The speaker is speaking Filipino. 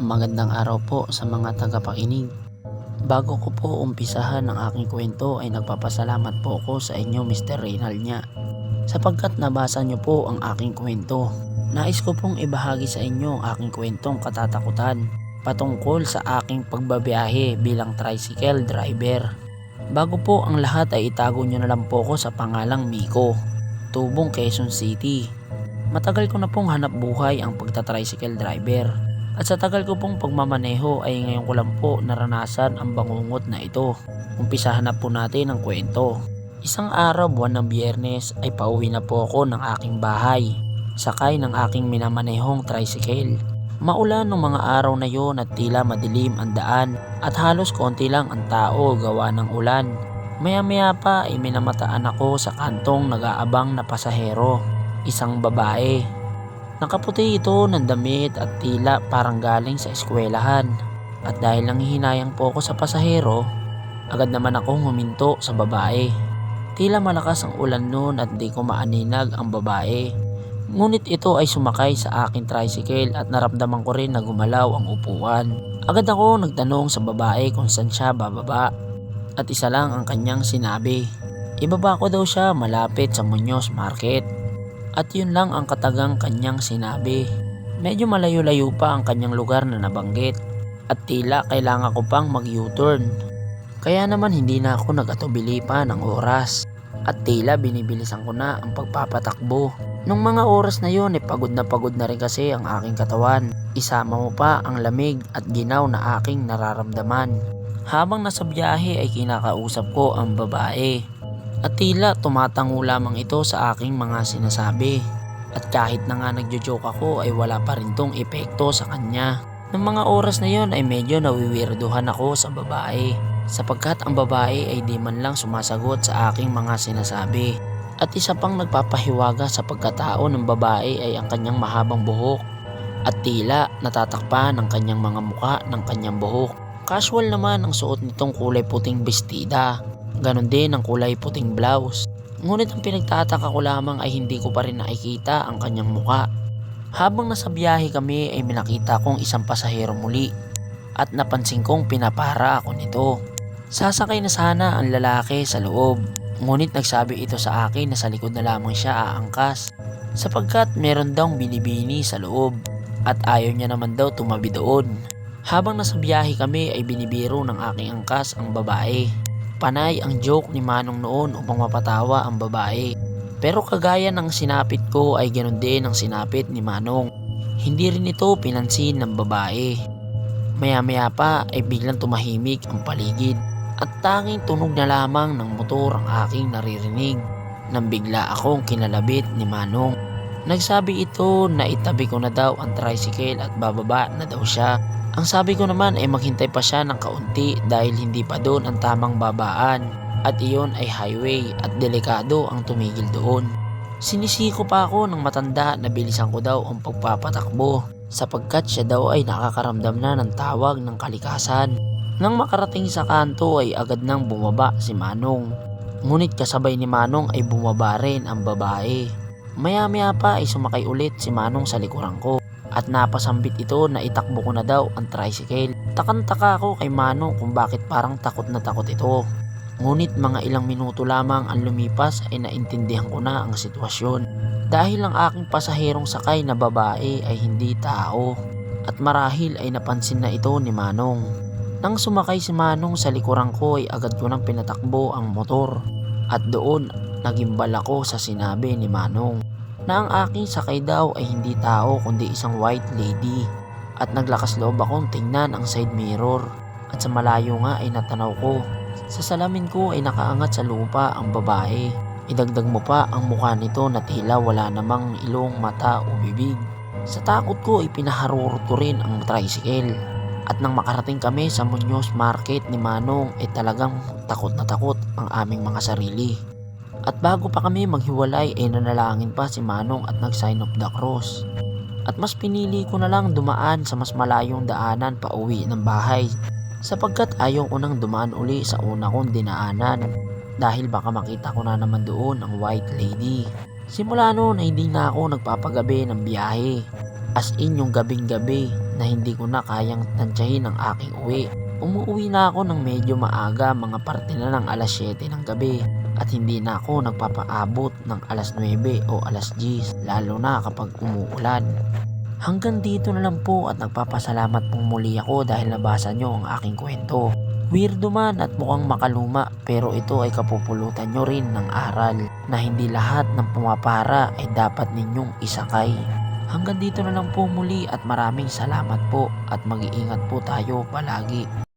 Magandang araw po sa mga tagapakinig. Bago ko po umpisahan ang aking kwento ay nagpapasalamat po ako sa inyo Mr. Reynald sapagkat nabasa niyo po ang aking kwento. Nais ko pong ibahagi sa inyo ang aking kwentong katatakutan patungkol sa aking pagbabiyahe bilang tricycle driver. Bago po ang lahat ay itago niyo na lang po ko sa pangalang Miko, Tubong Quezon City. Matagal ko na pong hanap buhay ang pagta-tricycle driver. At sa tagal ko pong pagmamaneho ay ngayon ko lang po naranasan ang bangungot na ito. Umpisahan na po natin ang kwento. Isang araw buwan ng biyernes ay pauwi na po ako ng aking bahay. Sakay ng aking minamanehong tricycle. Maulan ng mga araw na yon at tila madilim ang daan at halos konti lang ang tao gawa ng ulan. Maya maya pa ay minamataan ako sa kantong nag-aabang na pasahero. Isang babae Nakaputi ito ng damit at tila parang galing sa eskwelahan. At dahil nanghihinayang po ako sa pasahero, agad naman akong huminto sa babae. Tila malakas ang ulan noon at di ko maaninag ang babae. Ngunit ito ay sumakay sa aking tricycle at naramdaman ko rin na gumalaw ang upuan. Agad ako nagtanong sa babae kung saan siya bababa. At isa lang ang kanyang sinabi. Ibaba ko daw siya malapit sa Muñoz Market. At yun lang ang katagang kanyang sinabi. Medyo malayo-layo pa ang kanyang lugar na nabanggit at tila kailangan ko pang mag-U-turn. Kaya naman hindi na ako nagatubili pa ng oras at tila binibilisan ko na ang pagpapatakbo. Nung mga oras na yun, eh, pagod na pagod na rin kasi ang aking katawan. Isama mo pa ang lamig at ginaw na aking nararamdaman. Habang nasa biyahe ay kinakausap ko ang babae. At tila tumatango lamang ito sa aking mga sinasabi. At kahit na nga nagjo-joke ako ay wala pa rin tong epekto sa kanya. Nung mga oras na yon ay medyo nawiwirduhan ako sa babae. Sapagkat ang babae ay di man lang sumasagot sa aking mga sinasabi. At isa pang nagpapahiwaga sa pagkatao ng babae ay ang kanyang mahabang buhok. At tila natatakpan ang kanyang mga muka ng kanyang buhok. Casual naman ang suot nitong kulay puting bestida Ganon din ang kulay puting blouse. Ngunit ang pinagtataka ko lamang ay hindi ko pa rin nakikita ang kanyang muka. Habang nasa biyahe kami ay minakita kong isang pasahero muli at napansin kong pinapara ako nito. Sasakay na sana ang lalaki sa loob. Ngunit nagsabi ito sa akin na sa likod na lamang siya aangkas sapagkat meron daw binibini sa loob at ayaw niya naman daw tumabi doon. Habang nasa biyahe kami ay binibiro ng aking angkas ang babae. Panay ang joke ni Manong noon upang mapatawa ang babae. Pero kagaya ng sinapit ko ay ganoon din ang sinapit ni Manong. Hindi rin ito pinansin ng babae. Maya maya pa ay biglang tumahimik ang paligid at tanging tunog na lamang ng motor ang aking naririnig nang bigla akong kinalabit ni Manong. Nagsabi ito na itabi ko na daw ang tricycle at bababa na daw siya ang sabi ko naman ay maghintay pa siya ng kaunti dahil hindi pa doon ang tamang babaan at iyon ay highway at delikado ang tumigil doon. Sinisiko pa ako ng matanda na bilisan ko daw ang pagpapatakbo sapagkat siya daw ay nakakaramdam na ng tawag ng kalikasan. Nang makarating sa kanto ay agad nang bumaba si Manong. Ngunit kasabay ni Manong ay bumaba rin ang babae. Maya maya pa ay sumakay ulit si Manong sa likuran ko at napasambit ito na itakbo ko na daw ang tricycle. Takantaka ako kay Manong kung bakit parang takot na takot ito. Ngunit mga ilang minuto lamang ang lumipas ay naintindihan ko na ang sitwasyon. Dahil ang aking pasaherong sakay na babae ay hindi tao at marahil ay napansin na ito ni Manong. Nang sumakay si Manong sa likuran ko ay agad ko nang pinatakbo ang motor at doon nagimbal ako sa sinabi ni Manong na ang aking sakay daw ay hindi tao kundi isang white lady at naglakas loob akong tingnan ang side mirror at sa malayo nga ay natanaw ko. Sa salamin ko ay nakaangat sa lupa ang babae. Idagdag mo pa ang mukha nito na tila wala namang ilong, mata o bibig. Sa takot ko ay pinaharurot ko rin ang tricycle. At nang makarating kami sa Muñoz Market ni Manong ay talagang takot na takot ang aming mga sarili. At bago pa kami maghiwalay ay nanalangin pa si Manong at nag-sign of the cross. At mas pinili ko na lang dumaan sa mas malayong daanan pa uwi ng bahay sapagkat ayaw ko nang dumaan uli sa una kong dinaanan dahil baka makita ko na naman doon ang white lady. Simula noon ay hindi na ako nagpapagabi ng biyahe. As in yung gabing gabi na hindi ko na kayang tansyahin ang aking uwi. Umuwi na ako ng medyo maaga mga parte na ng alas 7 ng gabi at hindi na ako nagpapaabot ng alas 9 o alas 10 lalo na kapag umuulan. Hanggang dito na lang po at nagpapasalamat pong muli ako dahil nabasa nyo ang aking kwento. Weirdo man at mukhang makaluma pero ito ay kapupulutan nyo rin ng aral na hindi lahat ng pumapara ay dapat ninyong isakay. Hanggang dito na lang po muli at maraming salamat po at mag-iingat po tayo palagi.